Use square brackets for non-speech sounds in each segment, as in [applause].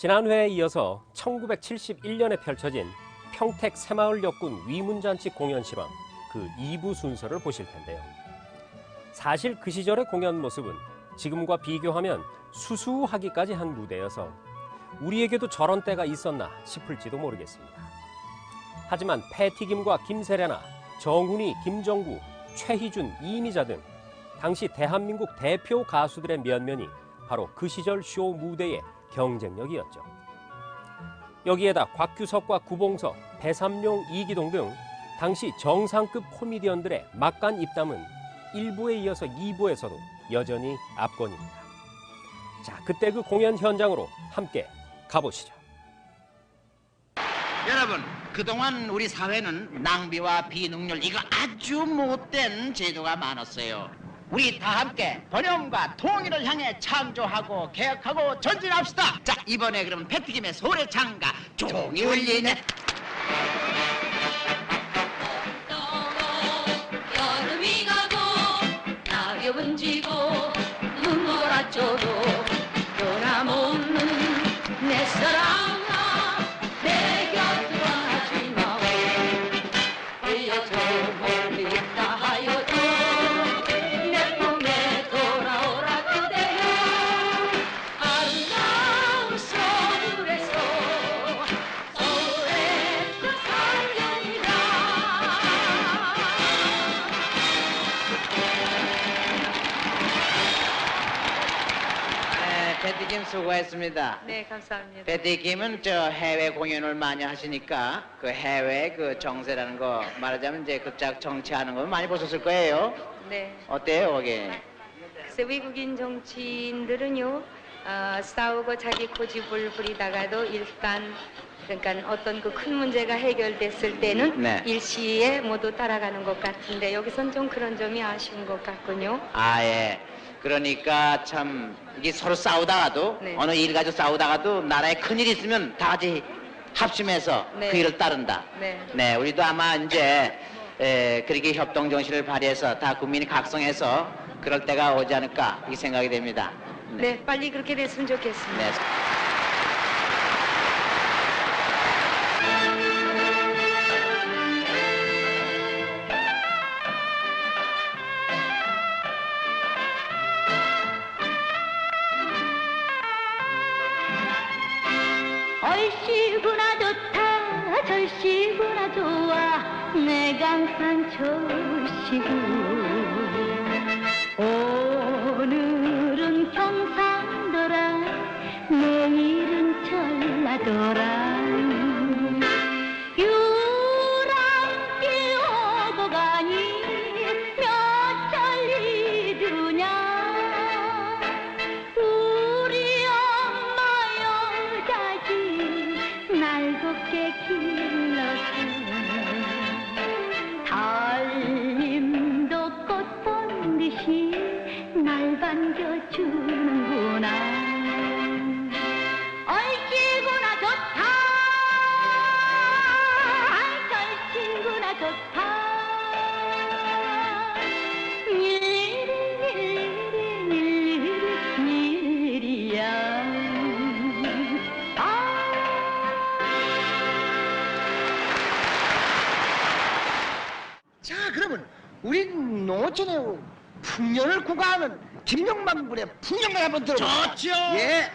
지난 회에 이어서 1971년에 펼쳐진 평택 새마을역군 위문잔치 공연 실황 그 2부 순서를 보실 텐데요. 사실 그 시절의 공연 모습은 지금과 비교하면 수수하기까지 한 무대여서 우리에게도 저런 때가 있었나 싶을지도 모르겠습니다. 하지만 패티김과 김세레나, 정훈이, 김정구, 최희준, 이미자 등 당시 대한민국 대표 가수들의 면면이 바로 그 시절 쇼 무대의 경쟁력이었죠. 여기에다 곽규석과 구봉석, 배삼룡, 이기동 등 당시 정상급 코미디언들의 막간 입담은 1부에 이어서 2부에서도 여전히 압권입니다. 자, 그때 그 공연 현장으로 함께 가보시죠. 여러분 그동안 우리 사회는 낭비와 비능률 이거 아주 못된 제도가 많았어요 우리 다 함께 번영과 통일을 향해 창조하고 개혁하고 전진합시다. 자 이번에 그럼 패티김의 소래 창가 종이 울리네 수고했습니다 네, 감사합니다. 패티김은 저 해외 공연을 많이 하시니까 그 해외 그 정세라는 거 말하자면 이제 극작 정치하는 거 많이 보셨을 거예요 네. 어때요 거기 글쎄 외국인 정치인들은요 어, 싸우고 자기 고집을 부리다가도 일단 그러니까 어떤 그 큰 문제가 해결됐을 때는 네. 일시에 모두 따라가는 것 같은데 여기선 좀 그런 점이 아쉬운 것 같군요. 아, 예. 그러니까 참 이게 서로 싸우다가도 네. 어느 일 가지고 싸우다가도 나라에 큰 일 있으면 다 같이 합심해서 네. 그 일을 따른다. 네. 우리도 아마 이제 에, 그렇게 협동 정신을 발휘해서 다 국민이 각성해서 그럴 때가 오지 않을까 이렇게 생각이 됩니다. 네, 빨리 그렇게 됐으면 좋겠습니다. 네. 얼씨구나 좋다. 절씨구나 좋아. 내 강산 조시구 오늘은 경상도라. 내일은 전라도라 날 곱게 길러서 달님도 꽃 본 듯이 날 반겨주는구나 우리 노천의 풍년을 구가하는 김영만 군의 풍년가 한번 들어볼까? 좋죠. 예.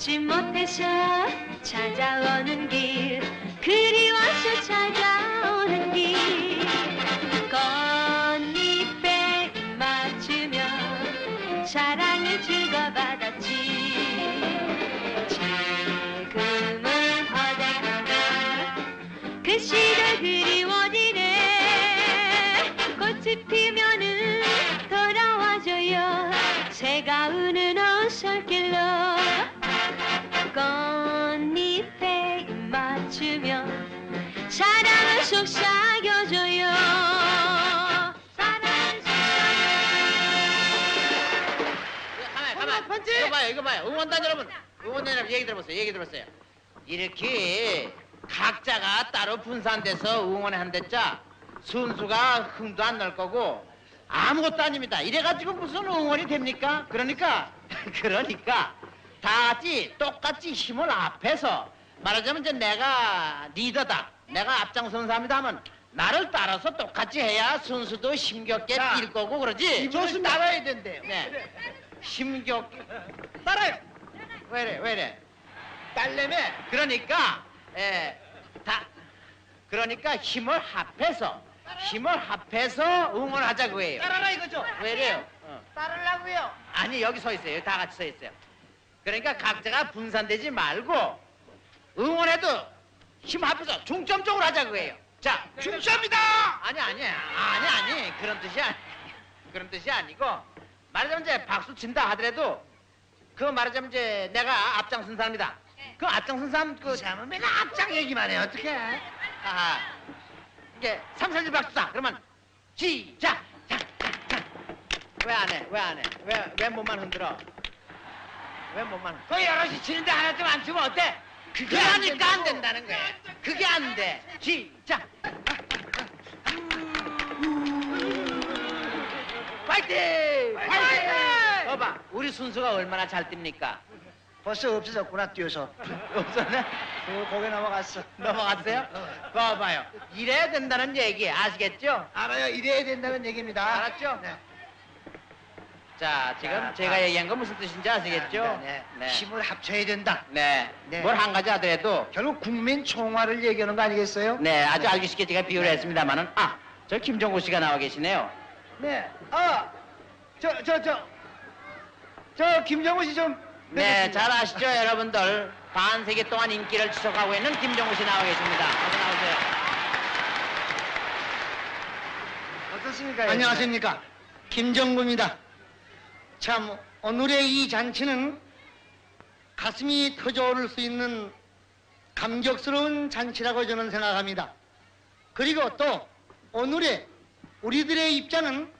잊지 못해서 찾아오는 길 그리워서 찾아오는 길. 꽃잎에 입 맞추며 사랑을 주고받았지. 지금은 어딘가 그 시절 그리워지네. 꽃이 피면은 돌아와줘요. 새가 우는 어설길로 사랑을 속삭여줘요. 사랑을 가만 가만 이거 봐요 이거 봐요. 응원단 여러분 응원단 여러분 얘기 들어보세요 얘기 들어보세요. 이렇게 각자가 따로 분산돼서 응원을 한댔자 순수가 흥도 안 날 거고 아무것도 아닙니다. 이래가지고 무슨 응원이 됩니까? 그러니까 [laughs] 그러니까 다 같이 똑같이 힘을 합해서 말하자면 이제 내가 리더다 내가 앞장선 사람이다 하면 나를 따라서 똑같이 해야 순수도 힘겹게 자, 뛸 거고 그러지 이것은 따라야 된대요. 네. 힘겹게 따라요. 왜래 왜래 딸내매 그러니까 예다 그러니까 힘을 합해서 힘을 합해서 응원하자 그거예요 따라라 이거죠. 왜래요 어. 따르려고요. 아니 여기 서 있어요 다 같이 서 있어요 그러니까 각자가 분산되지 말고 응원해도 힘 합해서 중점적으로 하자 그거예요 자 중수합니다. 아니 아니 아니 아니 그런 뜻이 아니 [laughs] 그런 뜻이 아니고 말하자면 이제 박수 친다 하더라도 그 말하자면 이제 내가 앞장선 사람이다. 그 앞장선 사람 그그 사람은 맨날 앞장 얘기만 해 어떡해? 아 이게 삼살질 박수다. 그러면 시작. 왜 안 해? 왜 안 해? 왜 왜 몸만 흔들어? 왜 몸만? 흔들어? 그 여럿이 치는데 하나 좀 안 치면 어때? 그게 하니까 안 된다는 거야. 그게 안 돼. 시작. 파이팅! 파이팅! 봐봐, 우리 순수가 얼마나 잘 뜁니까? 벌써 없어졌구나 뛰어서. 없었네? 그 고개 넘어갔어. 넘어갔어요? 봐봐요. 이래야 된다는 얘기 아시겠죠? 알아요. 이래야 된다는 얘기입니다. 알았죠? 네. 자, 지금 자, 제가 자. 얘기한 건 무슨 뜻인지 아시겠죠? 네. 네. 힘을 합쳐야 된다. 네. 네. 뭘 한 가지 하더라도 결국 국민 총화를 얘기하는 거 아니겠어요? 네, 아주 알기 쉽게 제가 비유를 네. 했습니다만은 아, 저 김종구 씨가 나와 계시네요. 네. 아, 저, 저, 저, 저 김정우 씨 좀. 네. 잘 아시죠, 여러분들. 반세기 동안 인기를 지속하고 있는 김종구 씨 나와 계십니다. 어서 나오세요. 어떻습니까? 안녕하십니까. 김정구입니다. 참, 오늘의 이 잔치는 가슴이 터져오를 수 있는 감격스러운 잔치라고 저는 생각합니다. 그리고 또 오늘의 우리들의 입장은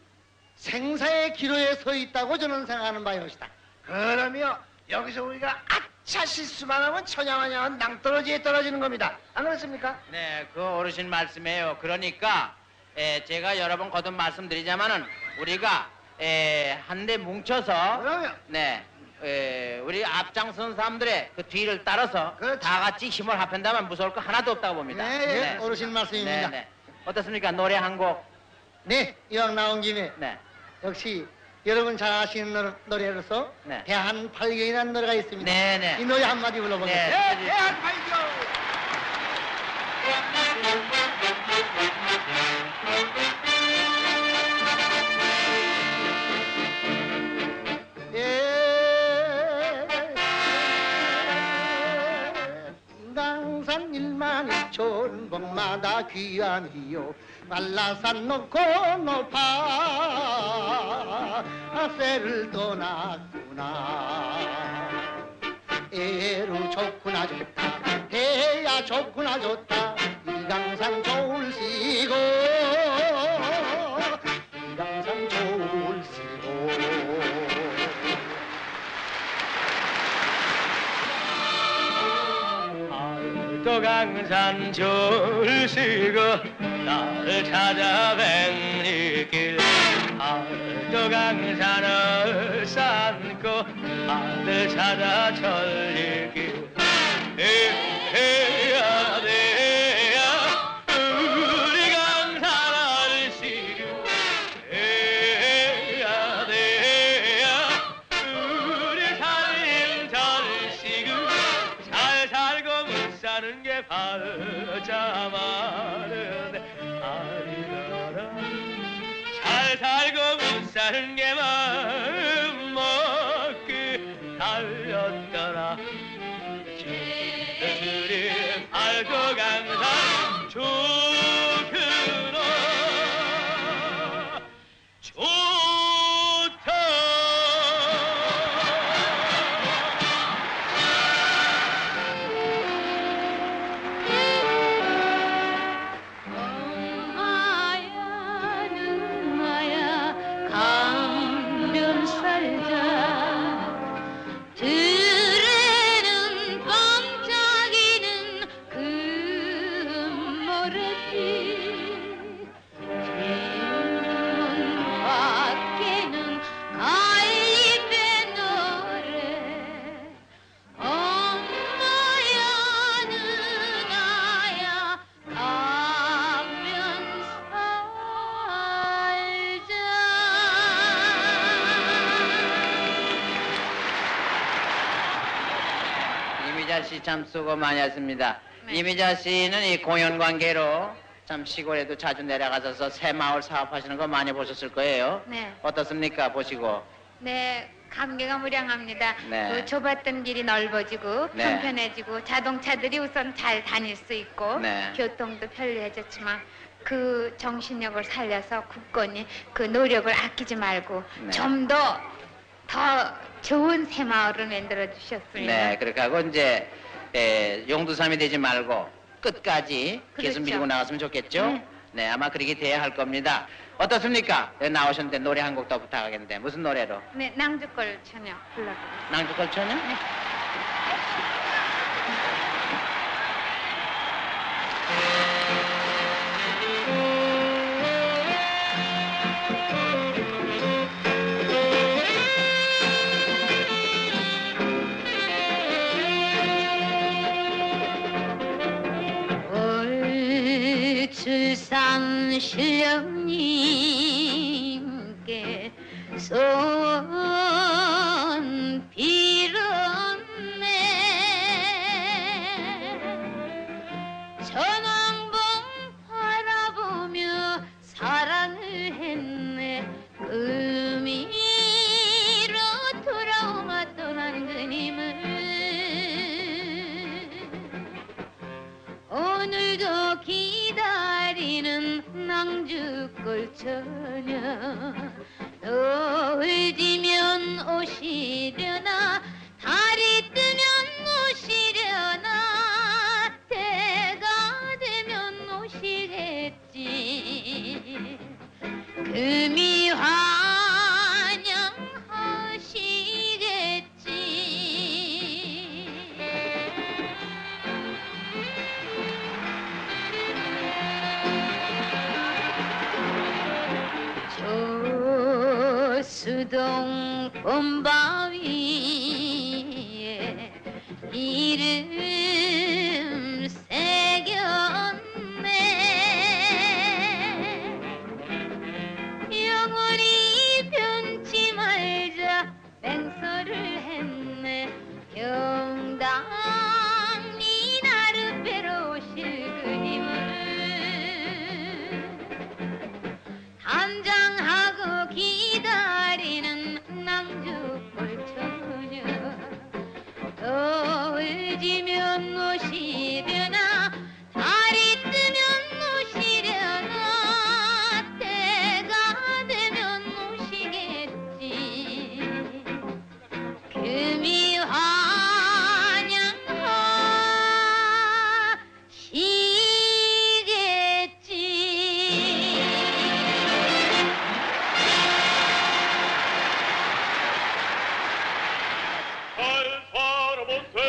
생사의 기로에 서 있다고 저는 생각하는 바이옵니다. 그러면 여기서 우리가 아차 실수만 하면 천양만양한 낭떠러지에 떨어지는 겁니다. 안 그렇습니까? 네, 그 어르신 말씀이에요. 그러니까 에, 제가 여러 번 거듭 말씀드리자면은 우리가 한데 뭉쳐서 그러면 네, 에, 우리 앞장선 사람들의 그 뒤를 따라서 그렇죠. 다 같이 힘을 합한다면 무서울 거 하나도 없다고 봅니다. 네, 네, 어르신 말씀입니다. 네, 네. 어떻습니까? 노래 한 곡. 네, 이왕 나온 김에 네. 역시 여러분 잘 아시는 노- 노래로서 네. 대한 팔경이라는 노래가 있습니다. 네, 네. 이 노래 한마디 불러보겠습니다. 네. 대한 발교. 좋은 법마다 귀함이요. 말라산 높고 높아 새를 떠났구나. 에루 좋구나 좋다. 해야 좋구나 좋다. 이강산 좋을 시고 알도강산 줄시고 나를 찾아뵙는 길. 알도강산을 쌓고 아들 찾아 천리길 씨 참 수고 많이 했습니다. 이미자 씨는 이 공연 관계로 참 시골에도 자주 내려가셔서 새마을 사업하시는 거 많이 보셨을 거예요. 네. 어떻습니까? 보시고. 네, 감개가 무량합니다. 네. 그 좁았던 길이 넓어지고 네. 편편해지고 자동차들이 우선 잘 다닐 수 있고 네. 교통도 편리해졌지만 그 정신력을 살려서 국권이 그 노력을 아끼지 말고 네. 좀더 더 좋은 새마을을 만들어 주셨으면 네, 그렇게 하고 이제 에, 용두삼이 되지 말고 끝까지 계속 그렇죠. 밀고 나갔으면 좋겠죠? 네. 네, 아마 그렇게 돼야 할 겁니다. 어떻습니까? 여기 나오셨는데 노래 한 곡 더 부탁하겠는데 무슨 노래로? 네, 낭주걸 전혀 불러드립니다. 낭주걸 처녀? 올 신령님께 손 빌었네. 전왕봉 바라보며 사랑을 했네. 금이로 돌아오마 떠난 그님을. 오늘도 기 낭주골 처녀 노을 지면 오시려나 달이 뜨면 오시려나 때가 되면 오시겠지. 금 수동 봄바위에 이름 Mm-hmm.